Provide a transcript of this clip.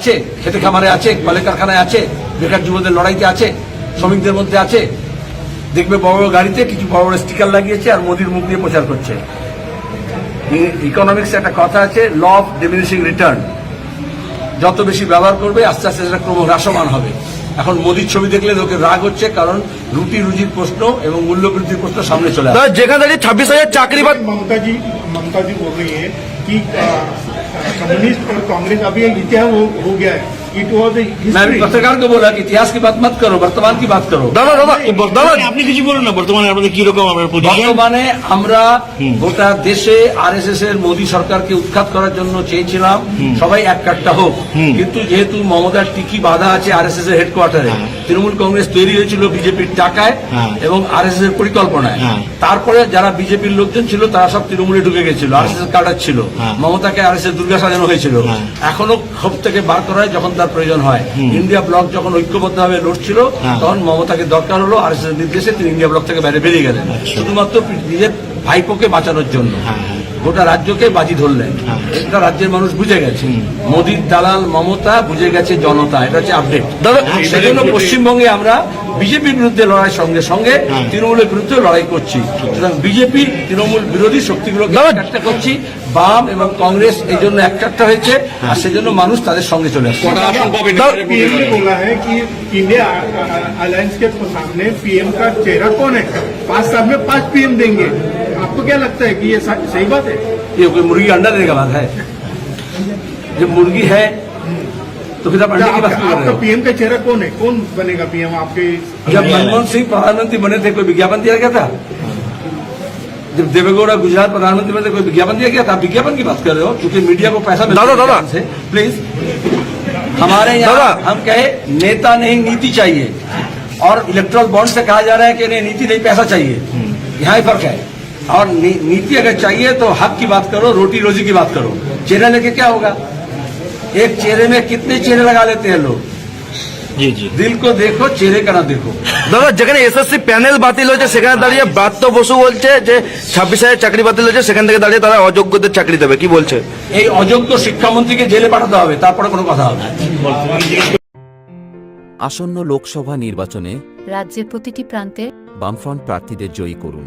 আছে, খেতে খামারে আছে, কলের কারখানায় আছে, বেকার যুবদের লড়াইতে আছে, শ্রমিকদের মধ্যে আছে। দেখবে বড় বড় গাড়িতে কিছু বড় বড় স্টিকার লাগিয়েছে আর মোদির মুখ দিয়ে প্রচার করছে। ইকোনমিক্স একটা কথা আছে ল অফ ডিমিনিশিং রিটার্ন যত বেশি ব্যবহার করবে, আস্তে আস্তে সেটা ক্রম হ্রাসমান হবে। এখন মোদির ছবি দেখলে লোকের রাগ হচ্ছে কারণ রুটি রুজির প্রশ্ন এবং মূল্যবৃদ্ধির প্রশ্ন সামনে চলে আসছে দাদা যেখানে দাঁড়িয়ে ছাব্বিশ হাজার চাকরি বাদ ममता जी ममता जी बोल रही है कि अ, कम्युनिस्ट और कांग्रेस अभी एक इतिहास हो, हो गया है इट वॉज मैं अभी पत्रकार को बोला कि इतिहास की बात मत करो वर्तमान की बात करो দাদা দাদা দাদা আপনি কিছু বলুন না বর্তমানে আপনাদের কি রকম আপনার পজিশন বর্তমানে আমরা গোটা দেশে আরএসএস এর মোদী সরকারকে উৎখাত করার জন্য চেয়েছিলাম সবাই এক কাটটা হোক কিন্তু যেহেতু মমতার টিকি বাধা আছে আরএসএস এর হেডকোয়ার্টারে তৃণমূল কংগ্রেস তৈরি হয়েছিল বিজেপির টাকায় হ্যাঁ। এবং আরএসএস এর পরিকল্পনায় হ্যাঁ। তারপরে যারা বিজেপির লোকজন ছিল তারা সব তৃণমূলে ঢুকে গেছিল আরএসএস কার্ডার ছিল হ্যাঁ। মমতাকে আরএসএস দুর্গা সাজানো হয়েছিল হ্যাঁ। এখনো ক্ষোভ থেকে বার করা হয় যখন তার প্রয়োজন হয়। ইন্ডিয়া ব্লক যখন ঐক্যবদ্ধভাবে লড়ছিল হ্যাঁ। তখন মমতাকে দরকার হলো আর নির্দেশে তিনি ইন্ডিয়া ব্লক থেকে বাইরে বেরিয়ে গেলেন। শুধুমাত্র নিজের ভাইপোকে বাঁচানোর জন্য। হ্যাঁ, হ্যাঁ। গোটা রাজ্যকে বাজি ধরলেন হ্যাঁ। এটা রাজ্যের মানুষ বুঝে গেছে মোদির দালাল মমতা বুঝে গেছে জনতা এটা হচ্ছে আপডেট দাদা সেজন্য পশ্চিমবঙ্গে আমরা বিজেপির বিরুদ্ধে লড়াই সঙ্গে সঙ্গে হ্যাঁ। তৃণমূলের বিরুদ্ধে লড়াই করছি সুতরাং বিজেপি তৃণমূল বিরোধী শক্তিগুলোকে দাদা- একটা করছি বাম এবং কংগ্রেস এই জন্য একটা হয়েছে আর সেজন্য মানুষ তাদের সঙ্গে চলে আসছে पीएम ने बोला है कि इंडिया अलायंस के सामने पीएम का चेहरा कौन है पांच साल में पांच पीएम देंगे आपको क्या लगता है कि ये सही बात है? ये कोई मुर्गी अंडा देने का बात है। जब मुर्गी है तो फिर आप अंडे की बात आपका, कर रहे हो? पीएम का चेहरा कौन है? कौन बनेगा पीएम? आपके जब मनमोहन सिंह प्रधानमंत्री बने थे? कोई विज्ञापन दिया गया था? जब देवेगौड़ा गुजरात प्रधानमंत्री बने थे कोई विज्ञापन दिया गया था? आप विज्ञापन की बात कर रहे हो क्योंकि मीडिया को पैसा दादा, दादा। से। प्लीज़। हमारे यहाँ हम कहे नेता नहीं नीति चाहिए। और इलेक्ट्रल बॉन्ड से कहा जा रहा है कि नहीं नीति नहीं पैसा चाहिए। यहाँ ही फ़र्क है। और नी, नीति अगर चाहिए तो हक की बात करो रोटी रोजी की बात करो चेहरा लेके क्या होगा एक चेहरे में कितने चेहरे लगा लेते हैं लोग জি জি दिल को देखो चेहरे का ना देखो দাদা যেখানে এসএসসি প্যানেল বাতিল হয়েছে সেখানে দাঁড়িয়ে ব্রাত্য বসু বলছে যে ছাব্বিশ হাজার চাকরি বাতিল হয়েছে সেখান থেকে দাঁড়িয়ে তারা অযোগ্যদের চাকরি দেবে কি বলছে এই অযোগ্য শিক্ষামন্ত্রীকে জেলে পাঠাতে হবে তারপরে কোনো কথা হবে আসন্ন লোকসভা নির্বাচনে রাজ্যের প্রতিটি প্রান্তে বামফ্রন্ট প্রার্থীদের জয়ী করুন